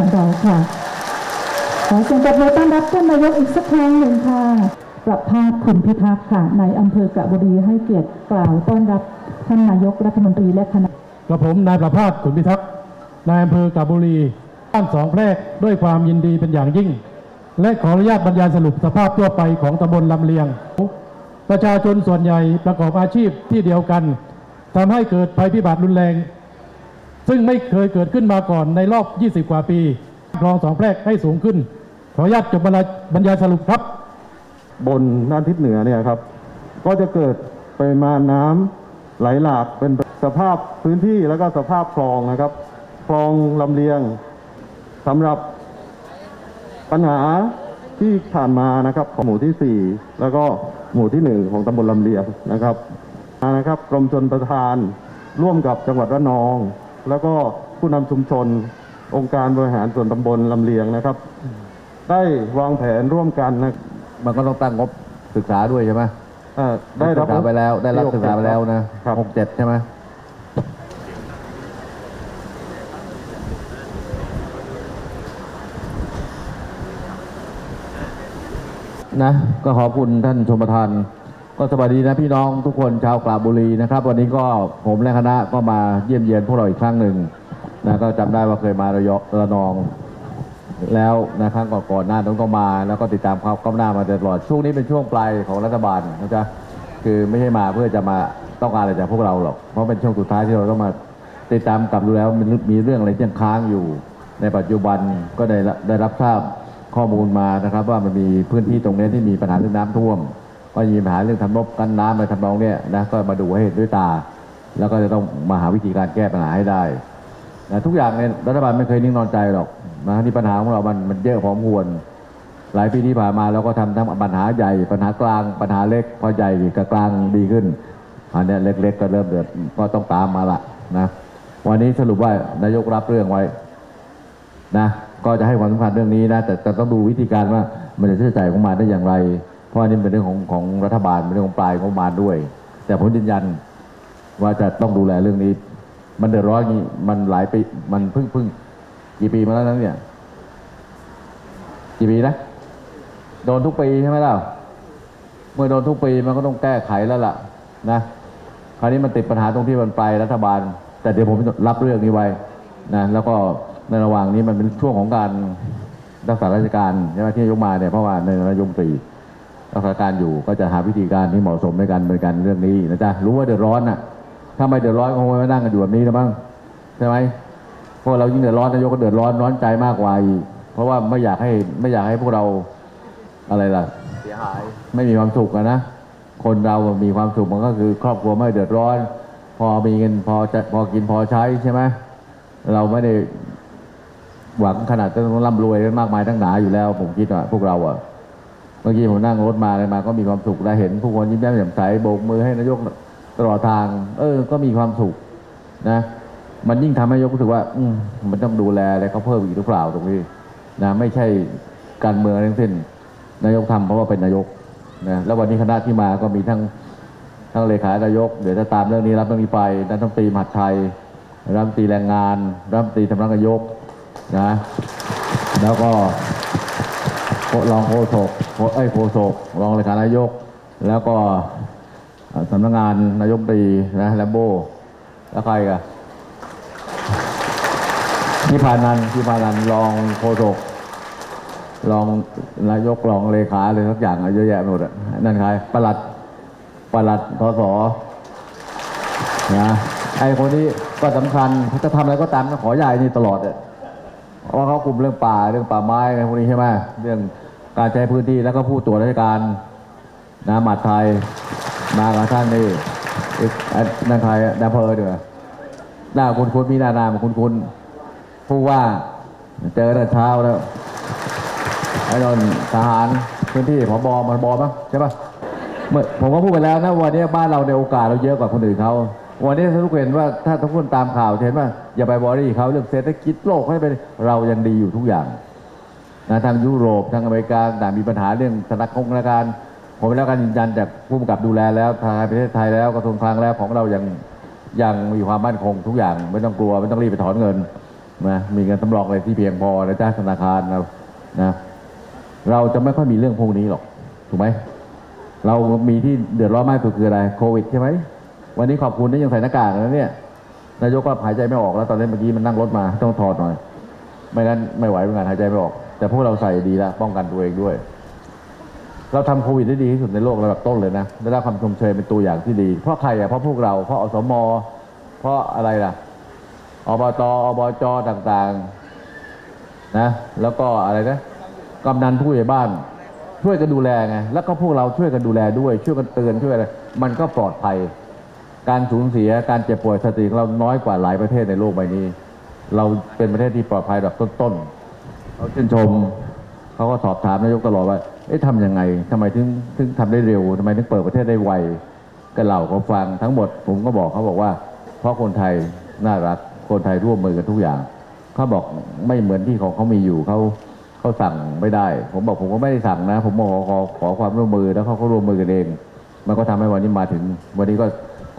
ของเราค่ะ ขอเสียงปรบมือต้อนรับท่านนายกอีกสักครั้งหนึ่งค่ะประภาสขุนพิทักษ์ค่ะในอำเภอกระบุรีให้เกียรติกล่าวต้อนรับท่านนายกรัฐมนตรีและคณะกระผมนายประภาสขุนพิทักษ์นายอำเภอกาบบุรีบ้านสองแพรกด้วยความยินดีเป็นอย่างยิ่ง และขออนุญาตบรรยายสรุปสภาพทั่วไปของตำบลลำเลียง ประชาชนส่วนใหญ่ประกอบอาชีพที่เดียวกันทำให้เกิดภัยพิบัติรุนแรง ซึ่งไม่เคยเกิดขึ้นมาก่อนในรอบ 20 กว่าปีคลองสองแพรกให้สูงขึ้น ขออนุญาตจบบรรยายสรุปครับ บนด้านทิศเหนือเนี่ยครับ ก็จะเกิดปริมาณน้ำไหลหลากเป็นสภาพพื้นที่แล้วก็สภาพคลองนะครับคลองลำเลียงสำหรับปัญหาที่ผ่านมานะครับของหมู่ที่ 4 แล้วก็หมู่ที่1ของตำบลลำเลียงนะครับนะครับกรมชนประทานร่วมกับจังหวัดระนอง แล้วก็ผู้นำชุมชน องค์การบริหารส่วนตำบลลำเลียงนะครับ ได้วางแผนร่วมกันนะมันก็ต้องตั้งงบศึกษาด้วยใช่ไหมเอ่อได้รับ ศึกษาไปแล้ว ได้รับศึกษาไปแล้วนะครับ หกเจ็ดใช่ไหมนะ ก็ขอบคุณท่านชมประทาน ก็สวัสดีนะพี่น้องทุกคนชาวกราบบุรีนะครับ วันนี้ก็ผมและคณะก็มาเยี่ยมเยียนพวกเราอีกครั้งหนึ่งนะก็จำได้ว่าเคยมาระยองระนอง แล้วนะครั้งก่อนๆหน้าต้องก็มา แล้วก็ติดตามความก้าวหน้ามาตลอดช่วงนี้เป็นช่วงปลายของรัฐบาลนะจ๊ะคือไม่ใช่มาเพื่อจะมาต้องการอะไรจากพวกเราหรอกเพราะเป็นช่วงสุดท้ายที่เราต้องมาติดตามกลับดูแล้วมันมีเรื่องอะไรที่ยังค้างอยู่ ในปัจจุบันก็ได้รับได้รับทราบข้อมูลมานะครับ ว่ามันมีพื้นที่ตรงนี้ที่มีปัญหาเรื่องน้ำท่วม ก็มีปัญหาเรื่องทำรบกันน้ำอะไรทำนองเนี้ยนะก็มาดูให้เห็นด้วยตา แล้วก็จะต้องมาหาวิธีการแก้ปัญหาให้ได้นะทุกอย่างเนี่ยรัฐบาลไม่เคยนิ่งนอนใจหรอกนะที่ปัญหาของเรามันมันเยอะพอสมควร หลายปีที่ผ่านมาเราก็ทำทั้งปัญหาใหญ่ปัญหากลางปัญหาเล็กพอใหญ่กับกลางดีขึ้นอันนี้เล็กๆก็เริ่มเดือดก็ต้องตามมาละนะวันนี้สรุปว่านายกรับเรื่องไว้นะก็จะให้ความสำคัญเรื่องนี้นะแต่แต่ต้องดูวิธีการว่ามันจะใช้จ่ายของมาได้อย่างไร เพราะอันนี้เป็นเรื่องของของรัฐบาลเป็นเรื่องของปลายงบประมาณด้วย แต่ผมยืนยันว่าจะต้องดูแลเรื่องนี้ มันเดือดร้อนนี้มันหลายปีมันเพิ่งเพิ่งกี่ปีมาแล้วนั้นเนี่ยกี่ปีนะโดนทุกปีใช่ไหมล่ะเมื่อโดนทุกปีมันก็ต้องแก้ไขแล้วล่ะ นะคราวนี้มันติดปัญหาตรงที่มันปลายรัฐบาล แต่เดี๋ยวผมรับเรื่องนี้ไว้นะแล้วก็ในระหว่างนี้มันเป็นช่วงของการรักษาราชการใช่ไหมที่ยกมาเนี่ยเพราะว่าในนายกรัฐมนตรี รักษาการอยู่ก็จะหาวิธีการที่เหมาะสมในการดำเนินการเรื่องนี้นะจ๊ะรู้ว่าเดือดร้อนน่ะถ้าไม่เดือดร้อนก็คงไม่มานั่งกันอยู่แบบนี้แล้วมั้งใช่ไหมพวกเรายิ่งเดือดร้อนนายกก็เดือดร้อนร้อนใจมากกว่าอีกเพราะว่าไม่อยากให้ไม่อยากให้พวกเราอะไรล่ะเสียหายไม่มีความสุขอะนะคนเรามีความสุขมันก็คือ ครอบครัวไม่เดือดร้อน พอมีเงินพอจะพอกินพอใช้ใช่ไหมเราไม่ได้หวังขนาดจะต้องร่ำรวยกันมากมายทั้งหนาอยู่แล้ว ผมคิดว่าพวกเราอะ เมื่อกี้ผมนั่งรถมาอะไรมาก็มีความสุขและเห็นผู้คนยิ้มแย้มแจ่มใสโบกมือให้นายกตลอดทาง เออ ก็มีความสุขนะ มันยิ่งทำให้นายกรู้สึกว่า อืมมันต้องดูแลอะไรเขาเพิ่มอีกหรือเปล่าตรงนี้นะไม่ใช่การเมืองทั้งสิ้น นายกทำเพราะว่าเป็นนายกนะแล้ววันนี้คณะที่มาก็มีทั้งทั้งเลขานายก เดี๋ยวจะตามเรื่องนี้รับเรื่องนี้ไปรัฐมนตรีมหาดไทยรัฐมนตรีแรงงานรัฐมนตรีสำนักนายกนะ แล้วก็ รองโฆษกเอ้ยโฆษกรองเลขานายก แล้วก็สำนักงานนายกตรีนะแลมโบแล้วใครกันที่พานันท์ที่พานันรองโฆษกรองนายกรองเลขาเลยทุกอย่างเยอะแยะไปหมดอะนั่นใครประหลัดประหลัดทศนะไอ้คนนี้ก็สำคัญเขาจะทำอะไรก็ตามก็ขอใหญ่นี่ตลอดอะเพราะว่าเขาคุมเรื่องป่าเรื่องป่าไม้อะไรพวกนี้ใช่ไหมเรื่อง การใช้พื้นที่แล้วก็ผู้ตรวจราชการนะหมัดไทยมากับท่านนี่อีกอันนั่นใครนายเภอเดือหน้าคุณคุณมีหน้านามคุณคุณผู้ว่าเจอแต่เช้าแล้วไอ้นนทหารพื้นที่ผบมันบอมั้งใช่ปะเมื่อผมก็พูดไปแล้วนะวันนี้บ้านเราในโอกาสเราเยอะกว่าคนอื่นเขาวันนี้ถ้าทุกคนเห็นว่าถ้าทุกคนตามข่าวเห็นว่าอย่าไปบอรี่เขาเรื่องเศรษฐกิจโลกให้ไปเรายังดีอยู่ทุกอย่าง นะทางยุโรปทางอเมริกาต่างมีปัญหาเรื่องสถานคงสถาการผมได้รับการยืนยันจากผู้กำกับดูแลแล้วทางประเทศไทยแล้วกระทรวงคลังแล้วของเรายังยังมีความมั่นคงทุกอย่างไม่ต้องกลัวไม่ต้องรีบไปถอนเงินนะมีเงินสำรองอะไรที่เพียงพอนะจ้าธนาคารนะนะเราจะไม่ค่อยมีเรื่องพวกนี้หรอกถูกไหมเรามีที่เดือดร้อนมากสุดคืออะไรโควิดใช่ไหมวันนี้ขอบคุณที่ยังใส่หน้ากากนะเนี่ยนายกก็หายใจไม่ออกแล้วตอนนี้เมื่อกี้มันนั่งรถมาต้องถอดหน่อย ไม่งั้นไม่ไหวเหมือนกันหายใจไม่ออก แต่พวกเราใส่ดีแล้วป้องกันตัวเองด้วย เราทำโควิดได้ดีที่สุดในโลกระดับต้นเลยนะได้รับความชมเชยเป็นตัวอย่างที่ดี เพราะใครอะเพราะพวกเราเพราะอสมเพราะอะไรล่ะอบตอบจต่างๆนะ แล้วก็อะไรนะกำนันผู้ใหญ่บ้าน ช่วยกันดูแลไงแล้วก็พวกเราช่วยกันดูแลด้วย ช่วยกันเตือนช่วยอะไรมันก็ปลอดภัย การสูญเสียการเจ็บป่วยสติของเราน้อยกว่าหลายประเทศในโลกใบนี้ เราเป็นประเทศที่ปลอดภัยระดับต้นๆ เขาชื่นชมเขาก็สอบถามนายกตลอดว่าเอ๊ะทำยังไงทำไมถึงถึงทำได้เร็วทำไมถึงเปิดประเทศได้ไวก็เล่าเขาฟังทั้งหมดผมก็บอกเขาบอกว่า เพราะคนไทยน่ารักคนไทยร่วมมือกันทุกอย่างเขาบอกไม่เหมือนที่ของเขามีอยู่เขาเขาสั่งไม่ได้ ผมบอกผมก็ไม่ได้สั่งนะ ผมบอขอขอความร่วมมือแล้วเขาก็ร่วมมือกันเอง มันก็ทำให้วันนี้มาถึง วันนี้ก็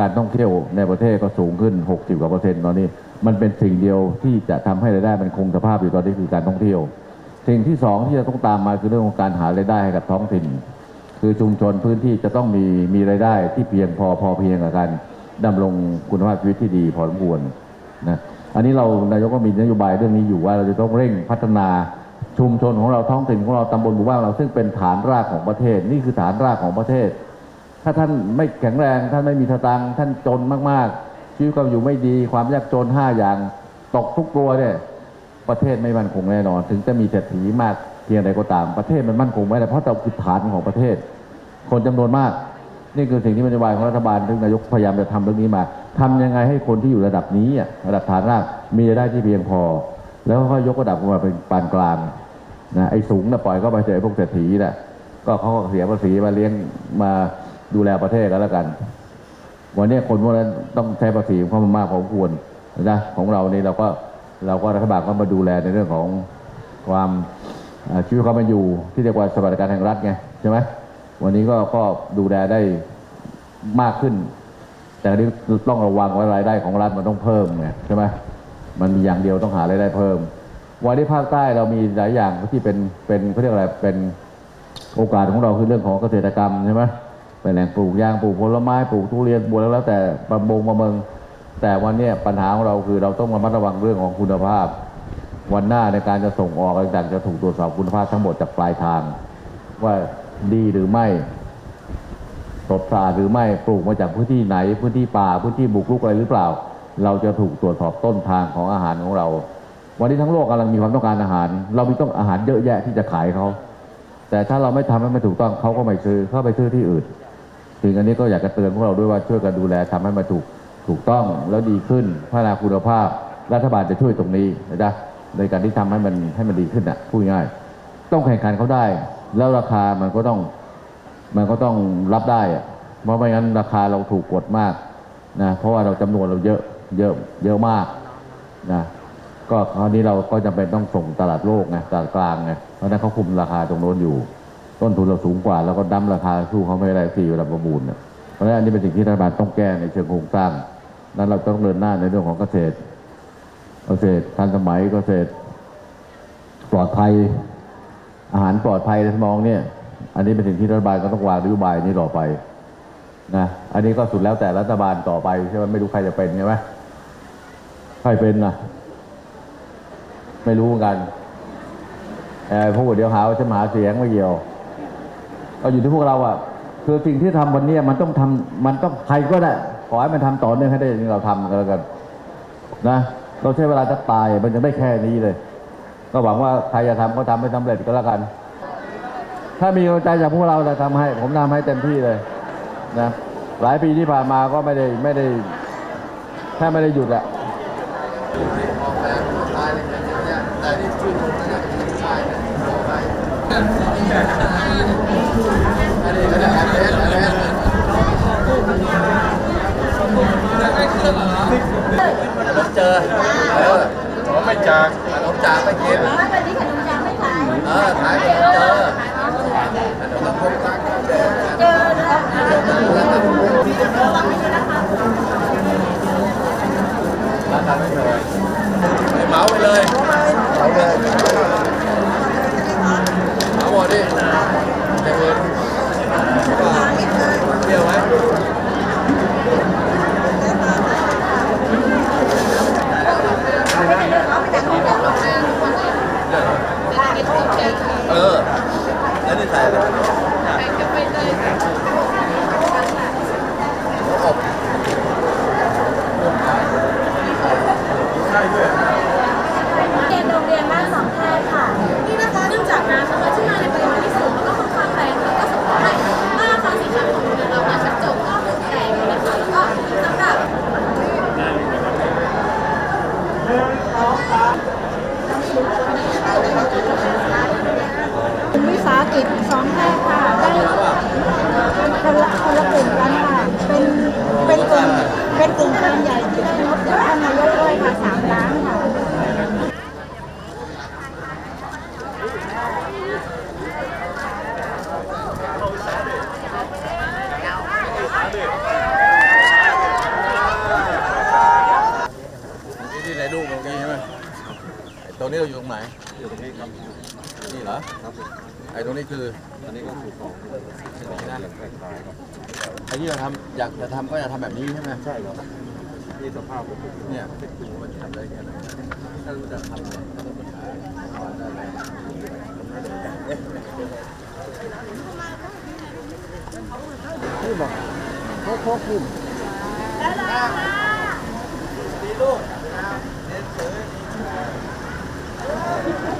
การท่องเที่ยวในประเทศก็สูงขึ้น 60กว่าเปอร์เซ็นต์ตอนนี้ มันเป็นสิ่งเดียวที่จะทำให้รายได้มันคงสภาพอยู่ตอนนี้คือการท่องเที่ยว สิ่งที่สองที่จะต้องตามมาคือเรื่องของการหารายได้ให้กับท้องถิ่น คือชุมชนพื้นที่จะต้องมีมีรายได้ที่เพียงพอพอเพียงกับการดำรงคุณภาพชีวิตที่ดีพอสมควรนะอันนี้เรานายกก็มีนโยบายเรื่องนี้อยู่ว่าเราจะต้องเร่งพัฒนาชุมชนของเราท้องถิ่นของเราตำบลหมู่บ้านเราซึ่งเป็นฐานรากของประเทศ นี่คือฐานรากของประเทศ ถ้าท่านไม่แข็งแรงท่านไม่มีสตังค์ท่านจนมากๆ ชีวิตความอยู่ไม่ดีความยากจนห้าอย่างตกทุกตัวเนี่ยประเทศไม่มั่นคงแน่นอน ถึงจะมีเศรษฐีมากเพียงใดก็ตามประเทศมันมั่นคงไม่ได้เพราะเราคือฐานของประเทศ คนจำนวนมาก นี่คือสิ่งที่นโยบายของรัฐบาลซึ่งนายกพยายามจะทำเรื่องนี้มาทำยังไงให้คนที่อยู่ระดับนี้อะระดับฐานรากมีรายได้ที่เพียงพอ แล้วก็ยกระดับลงมาเป็นปานกลางนะไอ้สูงนะปล่อยเข้าไปเจอไอ้พวกเศรษฐีน่ะก็เขาก็เสียภาษีมาเลี้ยงมาดูแลประเทศกันแล้วกัน วันนี้คนพวกนั้นต้องใช้ภาษีของเขามากพอสมควรนะของเรานี่เราก็เราก็รัฐบาลก็มาดูแลในเรื่องของความชีวิตความเป็นอยู่ที่เรียกว่าสวัสดิการแห่งรัฐไงใช่ไหมวันนี้ก็ก็ดูแลได้มากขึ้น แต่อันนี้ต้องระวังว่ารายได้ของรัฐมันต้องเพิ่มไงใช่ไหมมันมีอย่างเดียวต้องหารายได้เพิ่ม วันนี้ภาคใต้เรามีหลายอย่างที่เป็นเป็นเขาเรียกอะไรเป็นโอกาสของเราคือเรื่องของเกษตรกรรมใช่ไหม เป็นแหล่งปลูกยางปลูกผลไม้ปลูกทุเรียนบัวแล้วแล้วแต่ประมงประเมงแต่วันนี้ปัญหาของเราคือเราต้องระมัดระวังเรื่องของคุณภาพ วันหน้าในการจะส่งออกต่างๆจะถูกตรวจสอบคุณภาพทั้งหมดจากปลายทาง ว่าดีหรือไม่สดสะอาดหรือไม่ปลูกมาจากพื้นที่ไหน พื้นที่ป่าพื้นที่บุกรุกอะไรหรือเปล่า เราจะถูกตรวจสอบต้นทางของอาหารของเรา วันนี้ทั้งโลกกำลังมีความต้องการอาหาร เรามีต้องอาหารเยอะแยะที่จะขายเขาแต่ถ้าเราไม่ทำให้มันถูกต้องเขาก็ไม่ซื้อเขาไปซื้อที่อื่น ถึงอันนี้ก็อยากจะเตือนพวกเราด้วยว่าช่วยกันดูแลทำให้มันถูกถูกต้องแล้วดีขึ้นพัฒนาคุณภาพ รัฐบาลจะช่วยตรงนี้นะจ๊ะในการที่ทำให้มันให้มันดีขึ้นอะพูดง่าย ต้องแข่งขันเขาได้ แล้วราคามันก็ต้องมันก็ต้องรับได้อะเพราะไม่งั้นราคาเราถูกกดมากนะเพราะว่าเราจำนวนเราเยอะเยอะเยอะมากนะก็คราวนี้เราก็จำเป็นต้องส่งตลาดโลกไงตลาดกลางไงเพราะนั้นเขาคุมราคาตรงโน้นอยู่ ต้นทุนเราสูงกว่าแล้วก็ดั้มราคาสู้เขาไม่ได้สี่เวลาประมูลเนี่ยเพราะฉะนั้นอันนี้เป็นสิ่งที่รัฐบาลต้องแก้ในเชิงโครงสร้าง นั้นเราต้องเดินหน้าในเรื่องของเกษตร เกษตรทันสมัยเกษตร ปลอดภัย อาหารปลอดภัยในสมองเนี่ย อันนี้เป็นสิ่งที่รัฐบาลก็ต้องวางนโยบายนี้ต่อไปนะอันนี้ก็สุดแล้วแต่รัฐบาลต่อไปใช่ไหมไม่รู้ใครจะเป็นใช่ไหมใครเป็นล่ะไม่รู้เหมือนกันเออพวกเดี๋ยวหาว่าจะมาหาเสียงไม่เกี่ยว ก็อยู่ที่พวกเราอะคือสิ่งที่ทำวันนี้มันต้องทำมันต้องใครก็ได้ขอให้มันทำต่อเนื่องให้ได้อย่างที่เราทำกันแล้วกันนะเราใช้เวลาจะตายมันยังได้แค่นี้เลย ก็หวังว่าใครจะทำก็ทำให้สำเร็จก็แล้วกัน ถ้ามีกำลังใจจากพวกเราจะทำให้ ผมทำให้เต็มที่เลยนะหลายปีที่ผ่านมาก็ไม่ได้ไม่ได้แค่ไม่ได้หยุดแบบตายเละ เออ แล้วในสายอะไร ไหนอยู่ตรงนี้ครับนี่เหรอครับไอ้ตรงนี้คืออันนี้ก็คือของนี่นะไอ้ที่เราทำอยากจะทำก็อยากทำแบบนี้ใช่ไหมใช่ครับนี่สภาพเนี่ยเป็นตัวมันทำได้แค่ไหนถ้ารู้จะทำเนี่ยต้องปัญหาได้ไหมนี่บอกเขาเขาคุมแล้วล่ะดีลูก Thank you.